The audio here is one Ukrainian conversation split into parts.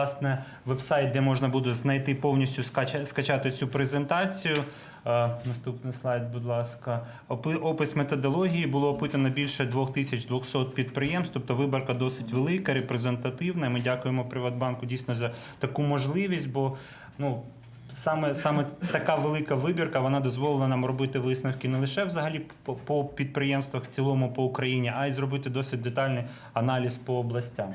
Власне, вебсайт, де можна буде знайти повністю скачати цю презентацію. Е, Наступний слайд, будь ласка. Опис методології було опитано більше 2200 підприємств, тобто виборка досить велика, репрезентативна. Ми дякуємо Приватбанку дійсно за таку можливість, бо ну. Саме, саме така велика вибірка вона дозволила нам робити висновки не лише взагалі по, по підприємствах в цілому по Україні, а й зробити досить детальний аналіз по областям.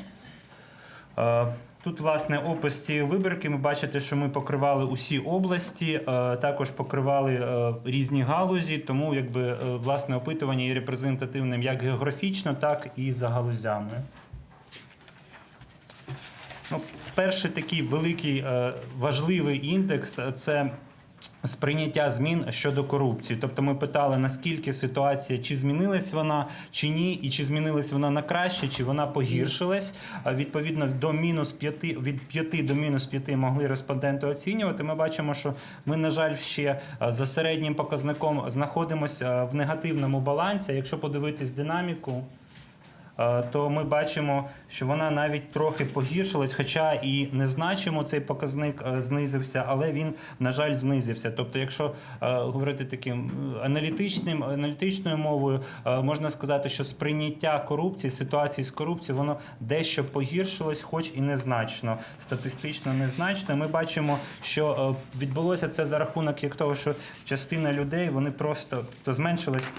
Е, Тут, власне, опис цієї вибірки. Ми бачите, що ми покривали усі області, е, також покривали е, різні галузі, тому якби власне опитування є репрезентативним як географічно, так і за галузями. Ну, перший такий великий важливий індекс це сприйняття змін щодо корупції. Тобто ми питали, наскільки ситуація, чи змінилась вона, чи ні, і чи змінилась вона на краще, чи вона погіршилась. Відповідно, до мінус 5, від 5 до мінус 5 могли респонденти оцінювати. Ми бачимо, що ми, на жаль, ще за середнім показником знаходимося в негативному балансі. Якщо подивитись динаміку, то ми бачимо, що вона навіть трохи погіршилась, хоча і незначимо цей показник е, знизився, але він, на жаль, знизився. Тобто, якщо е, говорити таким е, аналітичним, аналітичною мовою, е, можна сказати, що сприйняття корупції, ситуації з корупцією, воно дещо погіршилось, хоч і незначно, статистично незначно. Ми бачимо, що е, відбулося це за рахунок як того, що частина людей вони просто то зменшилась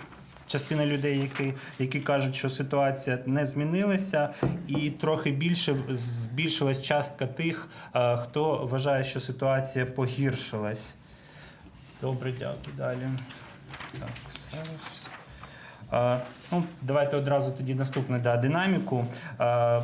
частина людей, які, які кажуть, що ситуація не змінилася, і трохи більше збільшилась частка тих, е, хто вважає, що ситуація погіршилась. Добре, дякую. Далі. Так, зараз. А, Ну, давайте одразу тоді наступне да, динаміку. Е,